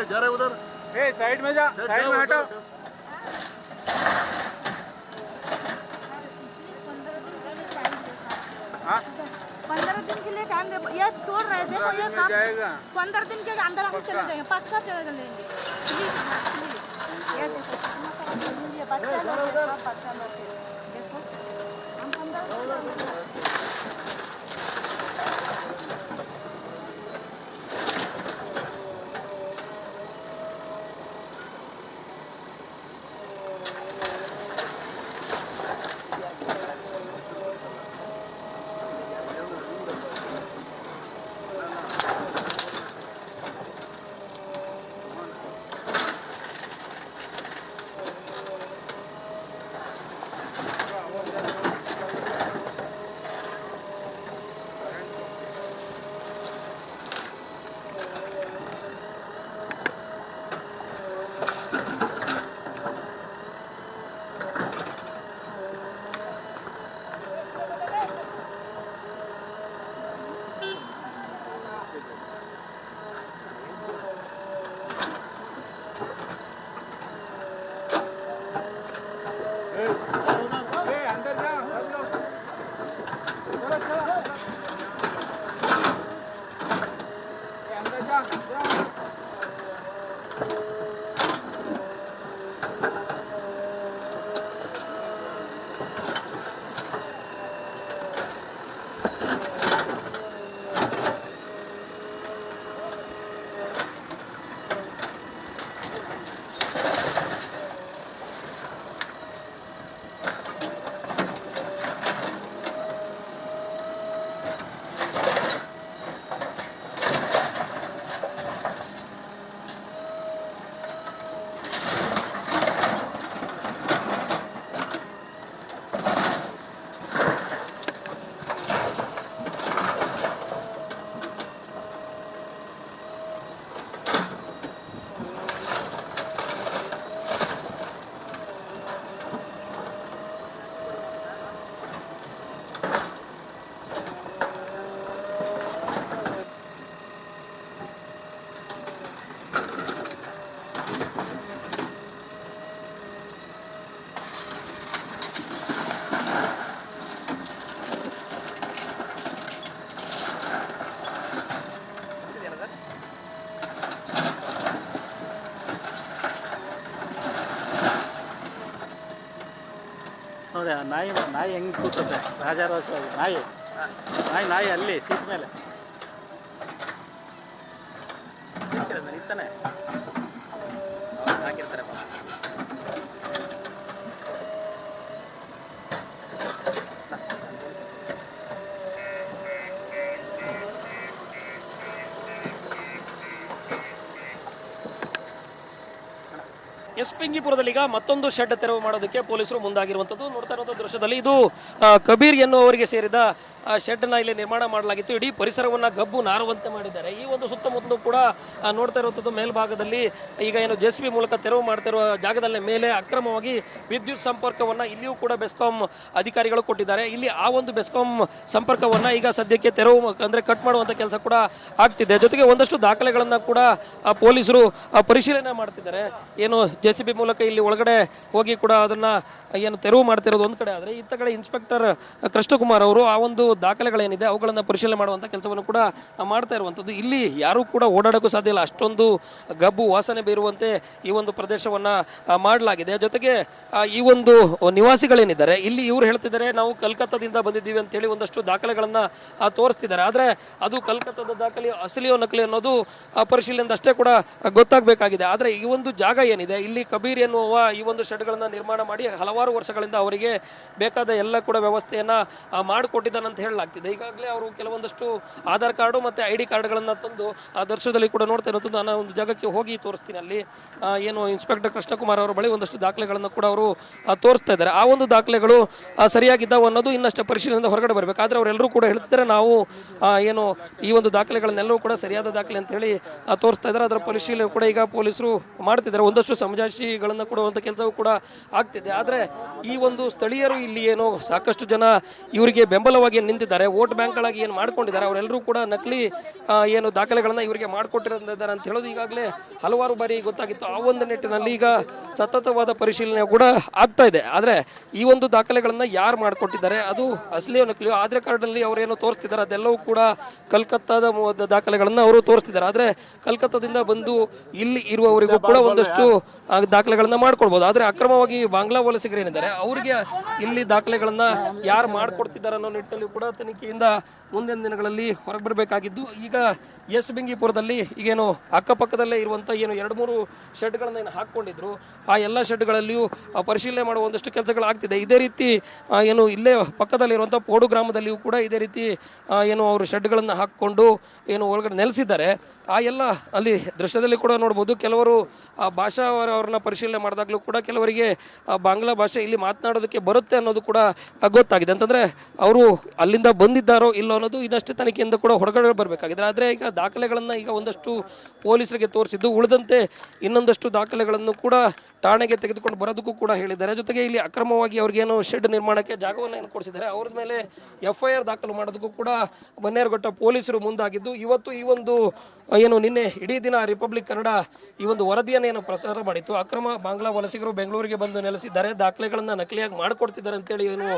ए, जा रहे उधर। ए साइड में जा साइड में हटो। हाँ? पंद्रह दिन के लिए टाइम दे ये तोड़ रहे थे तो ये सब पंद्रह दिन के अंदर हम चले जाएँगे पक्का चले जाएँगे। प्लीज़ ये देखो कितना बच्चा लोग है, है। देखो हम पंद्रह ನೋಡಿ ಆ ನಾಯಿ ನಾಯಿ ಹೆಂಗೆ ಕೂತದೆ? ರಾಜಾರೋಷವಾಗಿ ನಾಯಿ. ನಾಯಿ ನಾಯಿ ಅಲ್ಲಿ ಸೀಟ್ ಮೇಲೆ. ನಿಂತಾನೆ ಎಸ್ ಪಿಂಗಿಪುರದಲ್ಲಿ ಈಗ ಮತ್ತೊಂದು ಶೆಡ್ ತೆರವು ಮಾಡೋದಕ್ಕೆ ಪೊಲೀಸರು ಮುಂದಾಗಿರುವಂಥದ್ದು. ನೋಡ್ತಾ ಇರುವಂಥ ದೃಶ್ಯದಲ್ಲಿ ಇದು ಕಬೀರ್ ಎನ್ನುವವರಿಗೆ ಸೇರಿದ ಶೆಡ್ನ ಇಲ್ಲಿ ನಿರ್ಮಾಣ ಮಾಡಲಾಗಿತ್ತು. ಇಡೀ ಪರಿಸರವನ್ನ ಗಬ್ಬು ನಾರುವಂತೆ ಮಾಡಿದ್ದಾರೆ. ಈ ಒಂದು ಸುತ್ತಮುತ್ತಲೂ ಕೂಡ ನೋಡ್ತಾ ಇರುವಂಥದ್ದು ಮೇಲ್ಭಾಗದಲ್ಲಿ ಈಗ ಏನು ಜೆ ಮೂಲಕ ತೆರವು ಮಾಡ್ತಿರುವ ಜಾಗದಲ್ಲೇ ಮೇಲೆ ಅಕ್ರಮವಾಗಿ ವಿದ್ಯುತ್ ಸಂಪರ್ಕವನ್ನ ಇಲ್ಲಿಯೂ ಕೂಡ ಬೆಸ್ಕಾಂ ಅಧಿಕಾರಿಗಳು ಕೊಟ್ಟಿದ್ದಾರೆ. ಇಲ್ಲಿ ಆ ಒಂದು ಬೆಸ್ಕಾಂ ಸಂಪರ್ಕವನ್ನ ಈಗ ಸದ್ಯಕ್ಕೆ ತೆರವು ಅಂದ್ರೆ ಕಟ್ ಮಾಡುವಂಥ ಕೆಲಸ ಕೂಡ ಆಗ್ತಿದೆ. ಜೊತೆಗೆ ಒಂದಷ್ಟು ದಾಖಲೆಗಳನ್ನ ಕೂಡ ಪೊಲೀಸರು ಪರಿಶೀಲನೆ ಮಾಡ್ತಿದ್ದಾರೆ. ಏನು ಜೆ ಸಿ ಮೂಲಕ ಇಲ್ಲಿ ಒಳಗಡೆ ಹೋಗಿ ಕೂಡ ಅದನ್ನು, ಏನು ತೆರವು ಮಾಡ್ತಿರೋದು ಒಂದು ಕಡೆ ಆದರೆ ಇತ್ತ ಕಡೆ ಇನ್ಸ್ಪೆಕ್ಟರ್ ಕೃಷ್ಣಕುಮಾರ್ ಅವರು ಆ ಒಂದು ದಾಖಲೆಗಳೇನಿದೆ ಅವುಗಳನ್ನು ಪರಿಶೀಲನೆ ಮಾಡುವಂಥ ಕೆಲಸವನ್ನು ಕೂಡ ಮಾಡ್ತಾ ಇರುವಂಥದ್ದು. ಇಲ್ಲಿ ಯಾರೂ ಕೂಡ ಓಡಾಡೋಕ್ಕೂ ಸಾಧ್ಯ ಇಲ್ಲ. ಅಷ್ಟೊಂದು ಗಬ್ಬು ವಾಸನೆ ಬೀರುವಂತೆ ಈ ಒಂದು ಪ್ರದೇಶವನ್ನು ಮಾಡಲಾಗಿದೆ. ಜೊತೆಗೆ ಈ ಒಂದು ನಿವಾಸಿಗಳೇನಿದ್ದಾರೆ, ಇಲ್ಲಿ ಇವರು ಹೇಳ್ತಿದ್ದಾರೆ, ನಾವು ಕಲ್ಕತ್ತಾದಿಂದ ಬಂದಿದ್ದೀವಿ ಅಂತೇಳಿ ಒಂದಷ್ಟು ದಾಖಲೆಗಳನ್ನು ತೋರಿಸ್ತಿದ್ದಾರೆ. ಆದರೆ ಅದು ಕಲ್ಕತ್ತಾದ ದಾಖಲೆ, ಅಸಲಿಯೋ ನಕಲಿ ಅನ್ನೋದು ಪರಿಶೀಲನೆಯಿಂದ ಅಷ್ಟೇ ಕೂಡ ಗೊತ್ತಾಗಬೇಕಾಗಿದೆ. ಆದರೆ ಈ ಒಂದು ಜಾಗ ಏನಿದೆ, ಇಲ್ಲಿ ಕಬೀರ್ ಎನ್ನುವ ಈ ಒಂದು ಶೆಡ್ಗಳನ್ನು ನಿರ್ಮಾಣ ಮಾಡಿ ಹಲವಾರು ವರ್ಷಗಳಿಂದ ಅವರಿಗೆ ಬೇಕಾದ ಎಲ್ಲ ಕೂಡ ವ್ಯವಸ್ಥೆಯನ್ನ ಮಾಡಿಕೊಟ್ಟಿದ್ದಾನೆ ಅಂತ ಹೇಳಲಾಗ್ತಿದೆ. ಈಗಾಗಲೇ ಅವರು ಕೆಲವೊಂದಷ್ಟು ಆಧಾರ್ ಕಾರ್ಡು ಮತ್ತೆ ಐ ಡಿ ಕಾರ್ಡ್ಗಳನ್ನು ತಂದು, ಆ, ದರ್ಶನದಲ್ಲಿ ಕೂಡ ನೋಡ್ತಾ ಇರೋದು. ನಾನು ಒಂದು ಜಾಗಕ್ಕೆ ಹೋಗಿ ತೋರಿಸ್ತೀನಿ ಅಲ್ಲಿ. ಏನು ಇನ್ಸ್ಪೆಕ್ಟರ್ ಕೃಷ್ಣಕುಮಾರ್ ಅವರ ಬಳಿ ಒಂದಷ್ಟು ದಾಖಲೆಗಳನ್ನು ಕೂಡ ಅವರು ತೋರಿಸ್ತಾ ಇದ್ದಾರೆ. ಆ ಒಂದು ದಾಖಲೆಗಳು ಸರಿಯಾಗಿದ್ದಾವೆ ಅನ್ನೋದು ಇನ್ನಷ್ಟು ಪರಿಶೀಲನೆಯಿಂದ ಹೊರಗಡೆ ಬರಬೇಕು. ಆದರೆ ಅವರೆಲ್ಲರೂ ಕೂಡ ಹೇಳ್ತಿದ್ದಾರೆ, ನಾವು ಏನು ಈ ಒಂದು ದಾಖಲೆಗಳನ್ನೆಲ್ಲವೂ ಕೂಡ ಸರಿಯಾದ ದಾಖಲೆ ಅಂತ ಹೇಳಿ ತೋರಿಸ್ತಾ ಇದ್ದಾರೆ. ಅದರ ಪರಿಶೀಲನೆ ಕೂಡ ಈಗ ಪೊಲೀಸರು ಮಾಡ್ತಿದ್ದಾರೆ. ಒಂದಷ್ಟು ಸಮಾಜ ಸಮಜಾಯಿಷಿಗಳನ್ನು ಕೊಡುವಂಥ ಕೆಲಸವೂ ಕೂಡ ಆಗ್ತಿದೆ. ಆದರೆ ಈ ಒಂದು ಸ್ಥಳೀಯರು ಇಲ್ಲಿ ಏನು ಸಾಕಷ್ಟು ಜನ ಇವರಿಗೆ ಬೆಂಬಲವಾಗಿ ನಿಂತಿದ್ದಾರೆ. ವೋಟ್ ಬ್ಯಾಂಕ್ಗಳಾಗಿ ಏನು ಮಾಡ್ಕೊಂಡಿದ್ದಾರೆ ಅವರೆಲ್ಲರೂ ಕೂಡ ನಕಲಿ ಏನು ದಾಖಲೆಗಳನ್ನು ಇವರಿಗೆ ಮಾಡಿಕೊಟ್ಟಿದ್ದಾರೆ ಅಂತ ಹೇಳೋದು ಈಗಾಗಲೇ ಹಲವಾರು ಬಾರಿ ಗೊತ್ತಾಗಿತ್ತು. ಆ ಒಂದು ನಿಟ್ಟಿನಲ್ಲಿ ಈಗ ಸತತವಾದ ಪರಿಶೀಲನೆ ಕೂಡ ಆಗ್ತಾ ಇದೆ. ಆದರೆ ಈ ಒಂದು ದಾಖಲೆಗಳನ್ನು ಯಾರು ಮಾಡಿಕೊಟ್ಟಿದ್ದಾರೆ ಅದು ಅಸಲಿಯೋ ನಕಲಿಯೋ ಆಧಾರ್ ಕಾರ್ಡಲ್ಲಿ ಅವರೇನು ತೋರಿಸ್ತಿದ್ದಾರೆ ಅದೆಲ್ಲವೂ ಕೂಡ ಕಲ್ಕತ್ತಾದ ದಾಖಲೆಗಳನ್ನು ಅವರು ತೋರಿಸ್ತಿದ್ದಾರೆ. ಆದರೆ ಕಲ್ಕತ್ತಾದಿಂದ ಬಂದು ಇಲ್ಲಿ ಇರುವವರಿಗೂ ಕೂಡ ಒಂದಷ್ಟು ಆ, ದಾಖಲೆಗಳನ್ನ ಮಾಡ್ಕೊಳ್ಬೋದು. ಆದರೆ ಅಕ್ರಮವಾಗಿ ಬಾಂಗ್ಲಾ ವಲಸಿಗರು ಏನಿದ್ದಾರೆ ಅವರಿಗೆ ಇಲ್ಲಿ ದಾಖಲೆಗಳನ್ನ ಯಾರು ಮಾಡ್ಕೊಡ್ತಿದ್ದಾರೆ ಅನ್ನೋ ನಿಟ್ಟಿನಲ್ಲಿ ಕೂಡ ತನಿಖೆಯಿಂದ ಮುಂದಿನ ದಿನಗಳಲ್ಲಿ ಹೊರಗೆ ಬರಬೇಕಾಗಿದ್ದು. ಈಗ ಎಸ್ ಬಿಂಗಿಪುರದಲ್ಲಿ ಈಗೇನು ಅಕ್ಕಪಕ್ಕದಲ್ಲೇ ಇರುವಂಥ ಏನು ಎರಡು ಮೂರು ಶೆಡ್ಗಳನ್ನು ಏನು ಹಾಕ್ಕೊಂಡಿದ್ರು. ಆ ಎಲ್ಲ ಶೆಡ್ಗಳಲ್ಲಿಯೂ ಪರಿಶೀಲನೆ ಮಾಡುವ ಒಂದಷ್ಟು ಕೆಲಸಗಳು ಆಗ್ತಿದೆ ಇದೇ ರೀತಿ ಏನು ಇಲ್ಲೇ ಪಕ್ಕದಲ್ಲಿರುವಂಥ ಪೋಡು ಗ್ರಾಮದಲ್ಲಿಯೂ ಕೂಡ ಇದೇ ರೀತಿ ಏನು ಅವರು ಶೆಡ್ಗಳನ್ನು ಹಾಕ್ಕೊಂಡು ಏನು ಒಳಗಡೆ ನೆಲೆಸಿದ್ದಾರೆ. ಆ ಎಲ್ಲ ಅಲ್ಲಿ ದೃಶ್ಯದಲ್ಲಿ ಕೂಡ ನೋಡ್ಬೋದು. ಕೆಲವರು ಆ ಭಾಷಾ ಅವರನ್ನ ಪರಿಶೀಲನೆ ಮಾಡಿದಾಗಲೂ ಕೂಡ ಕೆಲವರಿಗೆ ಆ ಬಾಂಗ್ಲಾ ಭಾಷೆ ಇಲ್ಲಿ ಮಾತನಾಡೋದಕ್ಕೆ ಬರುತ್ತೆ ಅನ್ನೋದು ಕೂಡ ಗೊತ್ತಾಗಿದೆ. ಅಂತಂದರೆ ಅವರು ಅಲ್ಲಿಂದ ಬಂದಿದ್ದಾರೋ ಇಲ್ಲೋ ಅನ್ನೋದು ಇನ್ನಷ್ಟು ತನಿಖೆಯಿಂದ ಕೂಡ ಹೊರಗಡೆ ಬರಬೇಕಾಗಿದೆ. ಆದರೆ ಈಗ ದಾಖಲೆಗಳನ್ನು ಈಗ ಒಂದಷ್ಟು ಪೊಲೀಸರಿಗೆ ತೋರಿಸಿದ್ದು ಉಳಿದಂತೆ ಇನ್ನೊಂದಷ್ಟು ದಾಖಲೆಗಳನ್ನು ಕೂಡ ಠಾಣೆಗೆ ತೆಗೆದುಕೊಂಡು ಬರೋದಕ್ಕೂ ಕೂಡ ಹೇಳಿದ್ದಾರೆ. ಜೊತೆಗೆ ಇಲ್ಲಿ ಅಕ್ರಮವಾಗಿ ಅವ್ರಿಗೇನು ಶೆಡ್ ನಿರ್ಮಾಣಕ್ಕೆ ಜಾಗವನ್ನು ಏನು ಕೊಡಿಸಿದ್ದಾರೆ, ಅವ್ರ ಮೇಲೆ ಎಫ್ ಐ ಆರ್ ದಾಖಲು ಮಾಡೋದಕ್ಕೂ ಕೂಡ ಬನ್ನೇರುಘಟ್ಟ ಪೊಲೀಸರು ಮುಂದಾಗಿದ್ದು, ಇವತ್ತು ಈ ಒಂದು ಏನು ನಿನ್ನೆ ಇಡೀ ದಿನ ರಿಪಬ್ಲಿಕ್ ಕನ್ನಡ ಈ ಒಂದು ವರದಿಯನ್ನು ಏನು ಪ್ರಸಾರ ಮಾಡಿತ್ತು. ಅಕ್ರಮ ಬಾಂಗ್ಲಾ ವಲಸಿಗರು ಬೆಂಗಳೂರಿಗೆ ಬಂದು ನೆಲೆಸಿದ್ದಾರೆ, ದಾಖಲೆಗಳನ್ನು ನಕಲಿಯಾಗಿ ಮಾಡಿಕೊಡ್ತಿದ್ದಾರೆ ಅಂತೇಳಿ ಏನು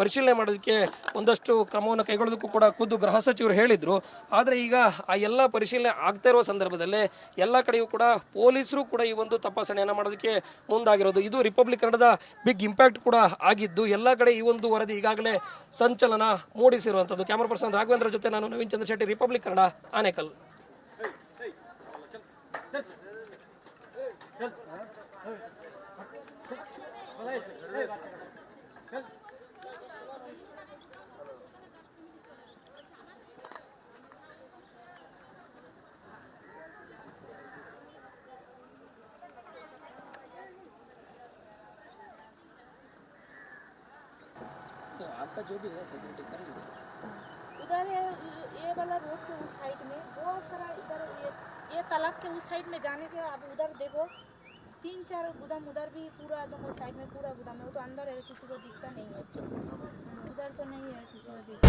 ಪರಿಶೀಲನೆ ಮಾಡೋದಕ್ಕೆ ಒಂದಷ್ಟು ಕ್ರಮವನ್ನು ಕೈಗೊಳ್ಳೋದಕ್ಕೂ ಕೂಡ ಖುದ್ದು ಗೃಹ ಸಚಿವರು ಹೇಳಿದರು. ಆದರೆ ಈಗ ಆ ಎಲ್ಲ ಪರಿಶೀಲನೆ ಆಗ್ತಾ ಇರುವ ಸಂದರ್ಭದಲ್ಲೇ ಎಲ್ಲ ಕಡೆಯೂ ಕೂಡ ಪೊಲೀಸರು ಕೂಡ ಈ ಒಂದು ತಪಾಸಣೆಯನ್ನು ಮಾಡೋದಕ್ಕೆ ಮುಂದಾಗಿರೋದು. ಇದು ರಿಪಬ್ಲಿಕ್ ಕನ್ನಡದ ಬಿಗ್ ಇಂಪ್ಯಾಕ್ಟ್ ಕೂಡ ಆಗಿದ್ದು ಎಲ್ಲ ಕಡೆ ಈ ಒಂದು ವರದಿ ಈಗಾಗಲೇ ಸಂಚಲನ ಮೂಡಿಸಿರುವಂಥದ್ದು ಕ್ಯಾಮರಾ ಪರ್ಸನ್ ರಾಘವೇಂದ್ರ ಜೊತೆ ನಾನು ನವೀನ್ ಚಂದ್ರ ಶೆಟ್ಟಿ ರಿಪಬ್ಲಿಕ್ ಕನ್ನಡ, ಆನೇಕಲ್. आपका जो भी है सिक्योरिटी कर लीजिए। उधर ये वाला रोड के उस साइड में बहुत सारा इधर ये ये तालाब के उस साइड में जाने के आप उधर देखो तीन चार गोदाम उधर भी पूरा एकदम उस साइड में पूरा गोदाम है वो तो अंदर है किसी को दिखता नहीं है। उधर तो नहीं है किसी को दिखता